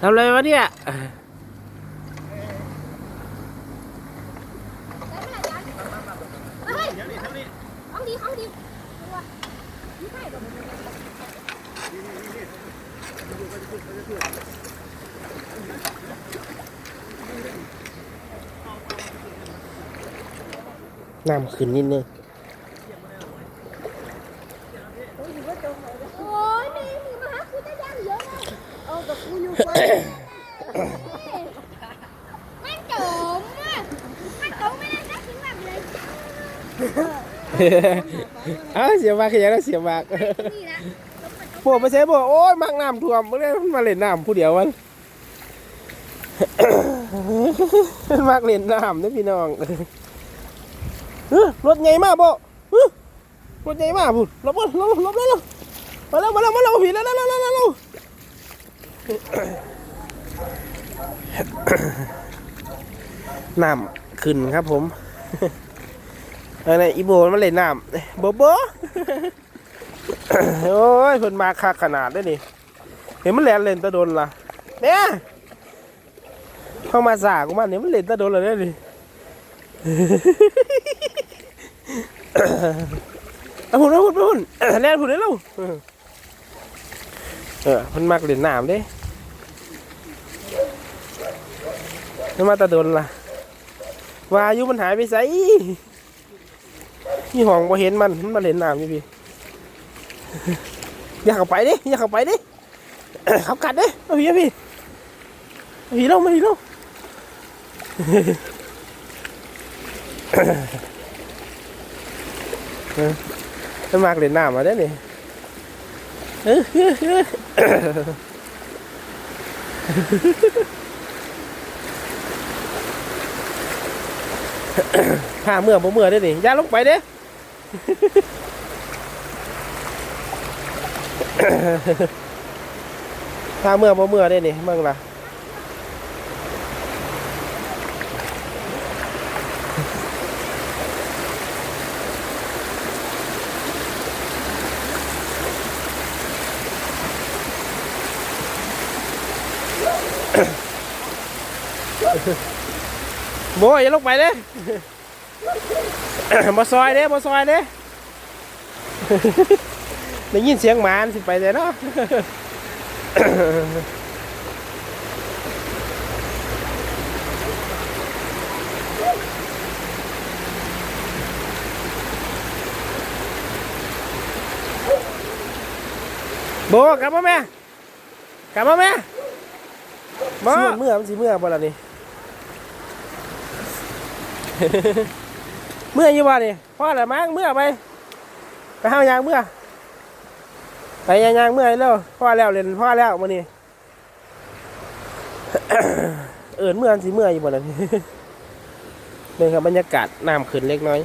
ทำอะไรวะเนี่ยน้ำขึ้นนิดนึง โอ้ยนี่มีมาหาคุณได้ยังเยอะเลยเอากับกูอยู่ก่อนมันจมอะมันจมไม่ได้สักทีแบบเลย เอ้าเสียบากขยันแล้วเสียบากนี่นะพวกมาใช้พวกโอ้ยมักน้ำท่วมไม่ได้มาเล่นน้ำผู้เดียวมันมักเล่นน้ำนะพี่น้องเฮ้ยรถใหญ่มากบ่เฮ้ยรถใหญ่มากพูดหลบก่อนหลบหลบแล้วมาแล้วมาแล้วมาแล้วผีแล้วแล้วแล้วแล้วแล้วน้ำขึ้นครับผม อะไรอีโบมันเล่นน้ำโบโบโอ้ยเพิ่นมาคักขนาดได้นี่ เห็นมันแล่นเล่นตะโดนล่ะเนี่ยเข้ามาสากูมันเนี่ยมันเล่นตะโดนเลยได้นี่เอาหุ่นเอาหุ่นเอาหุ่นแลนหุ่นได้แล้วเออเออมันมักเล่นน้ำเด้มันมาตะโดนล่ะวาอายุมันหายไปไส นี่ห้องบ่เห็นมันมันมาเล่นน้ำอยู่พี่อย่าเข้าไปดิอย่าเข้าไปดิขับกัดดิเอาพี่เอาพี่เอาพี่ลงมาพี่ลงเออจะมากเล่นน้ำมาได้อนี่เออเออเออถ้าเมื่อบ่เมื่อได้อนี่อย่าลงไปเด้ ถ้าเมื่อบ่เมื่อได้นี่เมืองละโบอย่าลงไปเด้ มาซอยเด้มาซอยเด้ได้ยินเสียงหมาสิไปแต่เนาะโบกลับมาแม่กลับมาแม่บ่เมื่อมันสิเมื่อบ่ล่ะนี่ เมื่อยู่บ่นี่พ่อละมั้งเมื่อไปไปห้าวยางเมื่อไปยางๆเมื่อยแล้วพ่อแล้วเล่นพ่อแล้วมื้อนี้เอินเมื่อสิเมื่อยอยู่บ่ล่ะนี่เป็นครับบรรยากาศน้ำขึ้นเล็กน้อย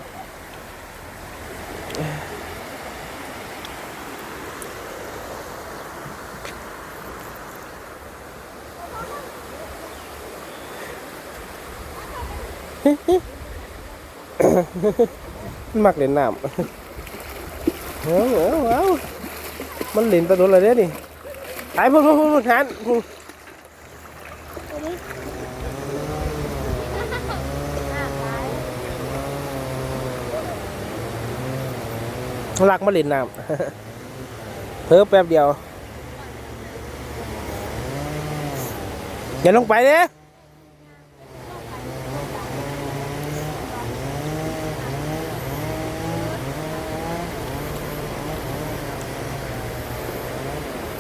มันมักเล่นน้ำเอาเอาเอามันเล่นตะโดนอะไรเนี่ยนี่ไอ้พวกพวกพวกหันพวกลักมาเล่นน้ำเพิ่มแป๊บเดียวอย่าลงไปเด้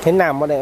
เห็นน้ำมาเลย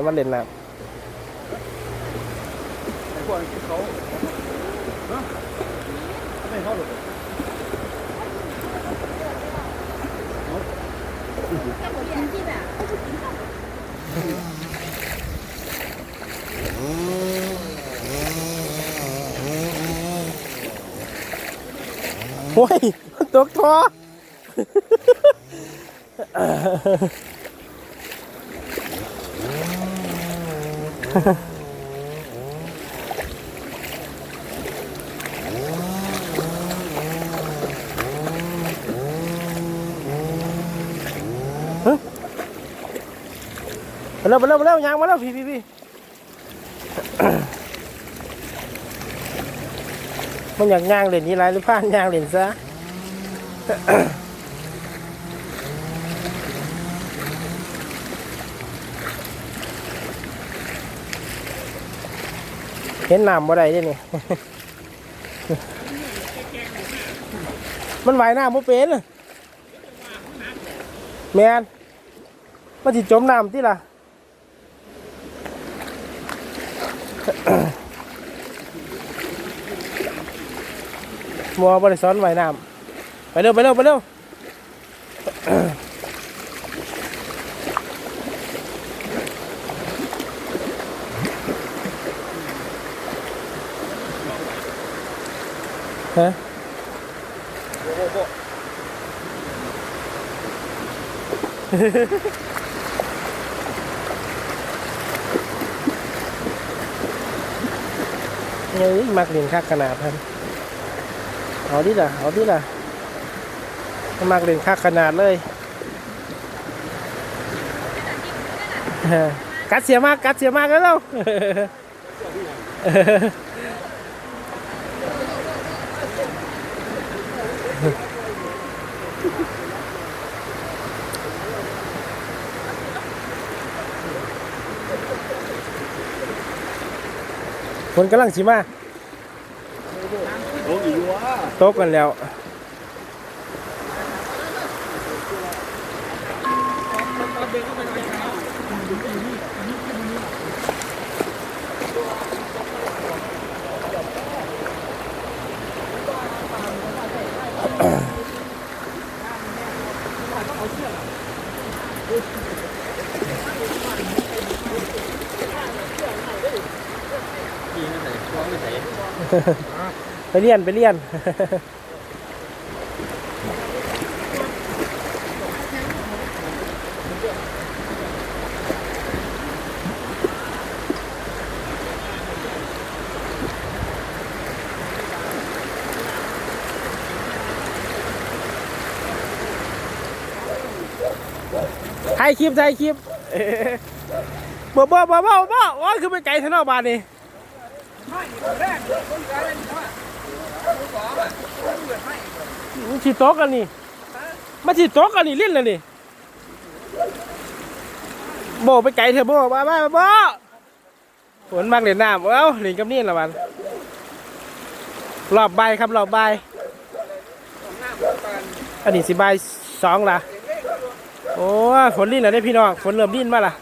มาแล้วมาแล้วมาแล้วยางมาแล้วพี่พี่พี่มันอยากยางเหรียญนี้ไรหรือผ้านยางเหรียญซะ เห็นน้ำบ่ได้เด้นี่ มันว่ายน้ำบ่เป็นแมนมันสิจมน้ำที่ล่ะมัวบริสอนว่ายน้ำไปเร็วไปเร็วไปเร็ว ฮะเฮ้ยมักเรียนคักขนาดท่านเอาดิล่ะ เอาดิล่ะ มักเรียนคักขนาดเลยกัดเสียมาก กัดเสียมากแล้วเร็ว คนกำลังสิมาโอ้ยว้าโตะกันแล้วพี่ ไปเรียนไปเรียนถ่ายคลิปถ่ายคลิปบ่บ่บ่บ่บ่โอ้ยคือไปไกลทางนอกบ้านนี่ มันฉีดโต๊ะกันนี่มาฉีดโต๊ะกันนี่เล่นเลยนี่โบไปไกลเถอะโบมาบ้าโบฝนมากเลยน้ำเอ้าเล่นกับนี่ละวันรอบใบครับรอบใบอันนี้สิใบสองละโอ้ฝนลิ้นแล้วได้พี่น้องฝนเริ่มลิ้นมาละ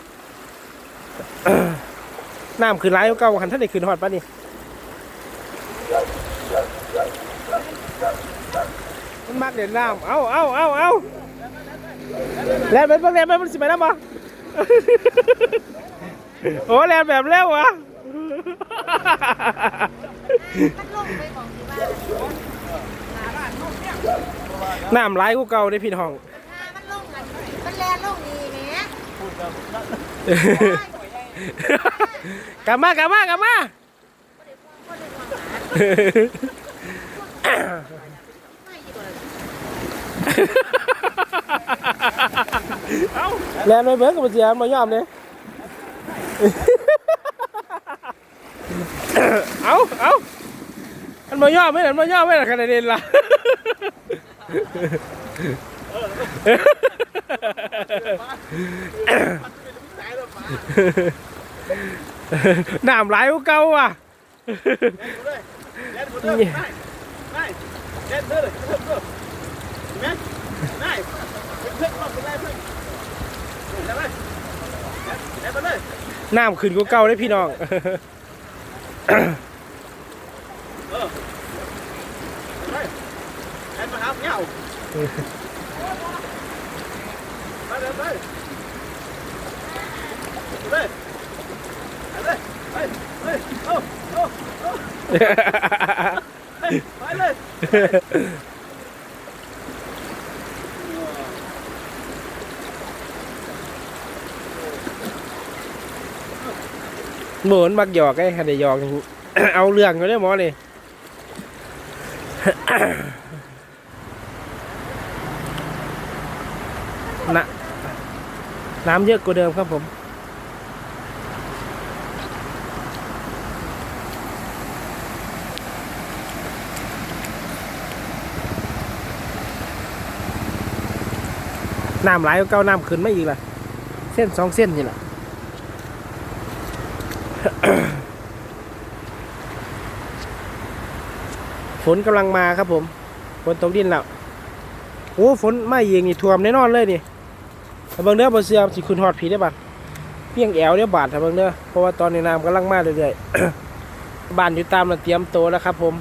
น้ำขึ้นไหลายกว่าเก่าคันท่านได้ขึ้นหอดปะนี่มันมักเด่นน้ำเอาเอาเอาเอาแล้วเป็นพวกแลนเป็นมันสิไปน้ำบ่โอ้แลนแบบเร็ววะมันลงไปของที่บ้านน้ำไหลกูเก่าได้พี่น้องถ้ามันลงกันมันแลนลงนี่แหม กลับมากลับมากลับมาแลนไปเบิ้งกับเสียมายอมเลยเอาเอามันมายอมไหมล่ะมันมายอมไหมล่ะขนาดเด่นล่ะ น้ำไหลกว่าเก่าอะเล่นหมดเลยได้ได้เล่นเด้อเลยเล่นเด้อแม่ได้เพื่อนรอบไปได้เพื่อนได้ไหมได้ไปเลยน้ำขึ้นกว่าเก่าได้พี่น้องได้มาหาเงาไปเลยไปเลยไปเลยไปไปโอ้โอ้ ไปเลยหมือนมักหยอกไอ้คันได้หยอกเอาเรื่องอยู่ได้หมอนี่น้ำเยอะกว่าเดิมครับผม น้ำไหลก็เก้าน้ำขึ้นมาอีกล่ะ เส้นสองเส้นนี่แหละฝนกำลังมาครับผม ฝนตกดินแล้ว โอ้ฝนไมาเองนี่ท่วมแน่นอนเลยนี่แต่เบางเนื้อบนเสือสิคุณหอดผีได้บัดเพียงแอวเนี่ยบาดแต่บางเนื้อเพราะว่าตอนนี้น้ำกำลังมาเรื่อยๆบ้านอยู่ตามระเตรียมโตแล้วครับผม